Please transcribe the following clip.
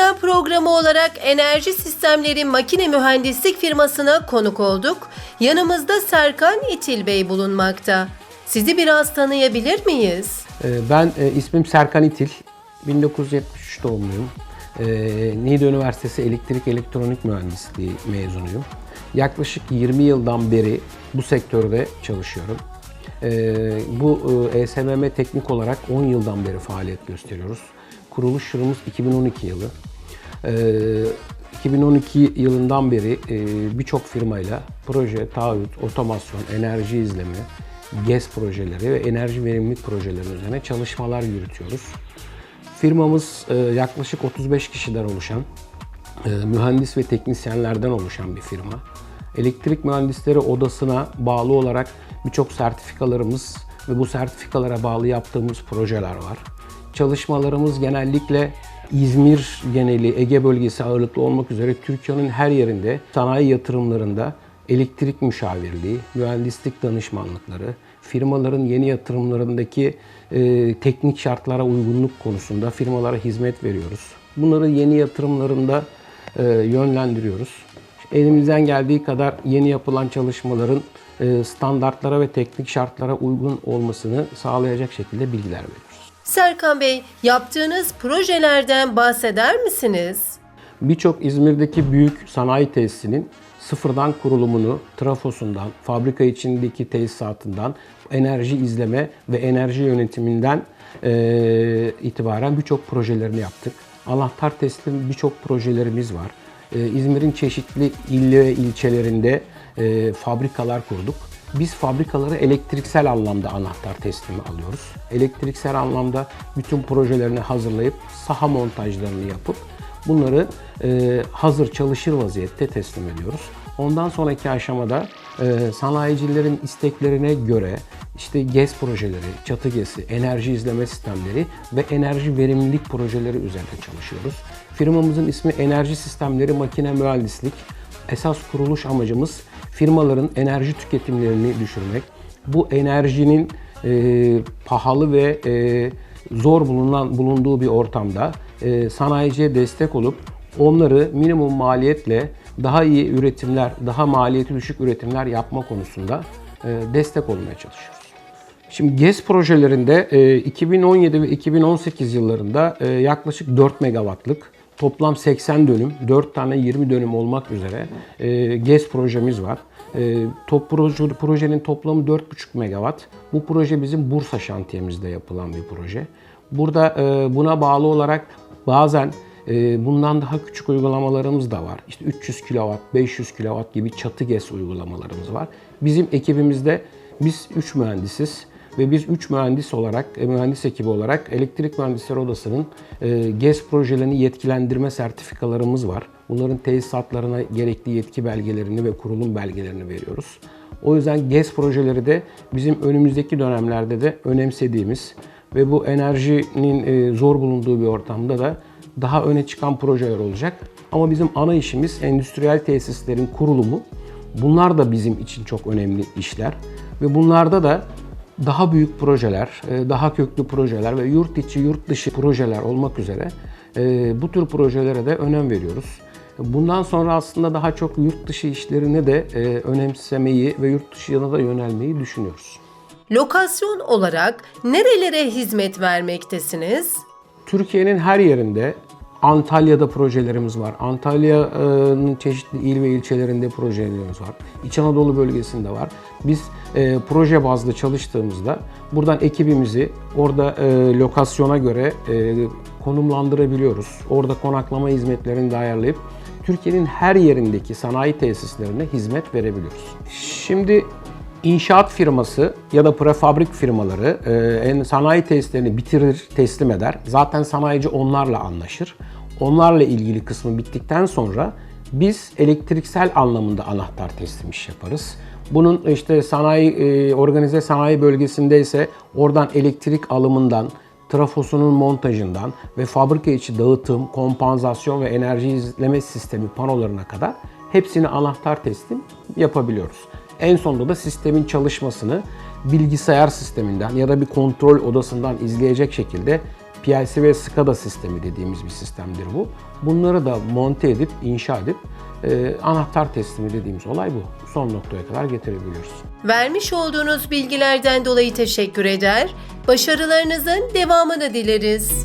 Gündem programı olarak Enerji Sistemleri Makine Mühendislik firmasına konuk olduk. Yanımızda Serkan İtil Bey bulunmakta. Sizi biraz tanıyabilir miyiz? Ee, Ben e, ismim Serkan İtil. 1973 doğumluyum. Ee, Niğde Üniversitesi Elektrik Elektronik Mühendisliği mezunuyum. Yaklaşık 20 yıldan beri bu sektörde çalışıyorum. Ee, Bu e, ESMM teknik olarak 10 yıldan beri faaliyet gösteriyoruz. Kuruluş yılımız 2012 yılı. Ee, 2012 yılından beri e, birçok firmayla proje, taahhüt, otomasyon, enerji izleme, GES projeleri ve enerji verimlilik projeleri üzerine çalışmalar yürütüyoruz. Firmamız e, yaklaşık 35 kişiden oluşan, e, mühendis ve teknisyenlerden oluşan bir firma. Elektrik Mühendisleri Odası'na bağlı olarak birçok sertifikalarımız ve bu sertifikalara bağlı yaptığımız projeler var. Çalışmalarımız genellikle İzmir geneli, Ege bölgesi ağırlıklı olmak üzere Türkiye'nin her yerinde sanayi yatırımlarında elektrik müşavirliği, mühendislik danışmanlıkları, firmaların yeni yatırımlarındaki e, teknik şartlara uygunluk konusunda firmalara hizmet veriyoruz. Bunları yeni yatırımlarında e, yönlendiriyoruz. Elimizden geldiği kadar yeni yapılan çalışmaların e, standartlara ve teknik şartlara uygun olmasını sağlayacak şekilde bilgiler veriyoruz. Serkan Bey, yaptığınız projelerden bahseder misiniz? Birçok İzmir'deki büyük sanayi tesisinin sıfırdan kurulumunu, trafosundan, fabrika içindeki tesisatından, enerji izleme ve enerji yönetiminden eee, itibaren birçok projelerini yaptık. Anahtar teslim birçok projelerimiz var. Eee, İzmir'in çeşitli il ve ilçelerinde eee, fabrikalar kurduk. Biz fabrikaları elektriksel anlamda anahtar teslimi alıyoruz. Elektriksel anlamda bütün projelerini hazırlayıp saha montajlarını yapıp bunları e, hazır çalışır vaziyette teslim ediyoruz. Ondan sonraki aşamada e, sanayicilerin isteklerine göre işte GES projeleri, çatı GES'i, enerji izleme sistemleri ve enerji verimlilik projeleri üzerinde çalışıyoruz. Firmamızın ismi Enerji Sistemleri Makine Mühendislik. Esas kuruluş amacımız firmaların enerji tüketimlerini düşürmek. Bu enerjinin e, pahalı ve e, zor bulunan bulunduğu bir ortamda e, sanayiciye destek olup onları minimum maliyetle daha iyi üretimler, daha maliyeti düşük üretimler yapma konusunda e, destek olmaya çalışıyoruz. Şimdi GES projelerinde e, 2017 ve 2018 yıllarında e, yaklaşık 4 megawattlık toplam 80 dönüm, 4 tane 20 dönüm olmak üzere e, GES projemiz var. E, top proje, projenin toplamı 4,5 megawatt. Bu proje bizim Bursa şantiyemizde yapılan bir proje. Burada e, buna bağlı olarak bazen e, bundan daha küçük uygulamalarımız da var. İşte 300 kW, 500 kW gibi çatı GES uygulamalarımız var. Bizim ekibimizde biz 3 mühendisiz ve biz 3 mühendis olarak, e, mühendis ekibi olarak Elektrik Mühendisleri Odası'nın e, GES projelerini yetkilendirme sertifikalarımız var. Bunların tesisatlarına gerekli yetki belgelerini ve kurulum belgelerini veriyoruz. O yüzden GES projeleri de bizim önümüzdeki dönemlerde de önemsediğimiz ve bu enerjinin e, zor bulunduğu bir ortamda da daha öne çıkan projeler olacak. Ama bizim ana işimiz endüstriyel tesislerin kurulumu. Bunlar da bizim için çok önemli işler. Ve bunlarda da daha büyük projeler, e, daha köklü projeler ve yurt içi, yurt dışı projeler olmak üzere e, bu tür projelere de önem veriyoruz. Bundan sonra aslında daha çok yurt dışı işlerine de e, önemsemeyi ve yurt dışına da yönelmeyi düşünüyoruz. Lokasyon olarak nerelere hizmet vermektesiniz? Türkiye'nin her yerinde Antalya'da projelerimiz var. Antalya'nın çeşitli il ve ilçelerinde projelerimiz var. İç Anadolu bölgesinde var. Biz e, proje bazlı çalıştığımızda buradan ekibimizi orada e, lokasyona göre e, konumlandırabiliyoruz. Orada konaklama hizmetlerini de ayarlayıp Türkiye'nin her yerindeki sanayi tesislerine hizmet verebiliyoruz. Şimdi İnşaat firması ya da prefabrik firmaları e, sanayi tesislerini bitirir, teslim eder. Zaten sanayici onlarla anlaşır. Onlarla ilgili kısmı bittikten sonra biz elektriksel anlamında anahtar teslim iş yaparız. Bunun işte sanayi e, organize sanayi bölgesinde ise oradan elektrik alımından, trafosunun montajından ve fabrika içi dağıtım, kompansasyon ve enerji izleme sistemi panolarına kadar hepsini anahtar teslim yapabiliyoruz. En sonunda da sistemin çalışmasını bilgisayar sisteminden ya da bir kontrol odasından izleyecek şekilde PLC ve SCADA sistemi dediğimiz bir sistemdir bu. Bunları da monte edip, inşa edip e, anahtar teslimi dediğimiz olay bu. Son noktaya kadar getirebiliyoruz. Vermiş olduğunuz bilgilerden dolayı teşekkür eder, başarılarınızın devamını dileriz.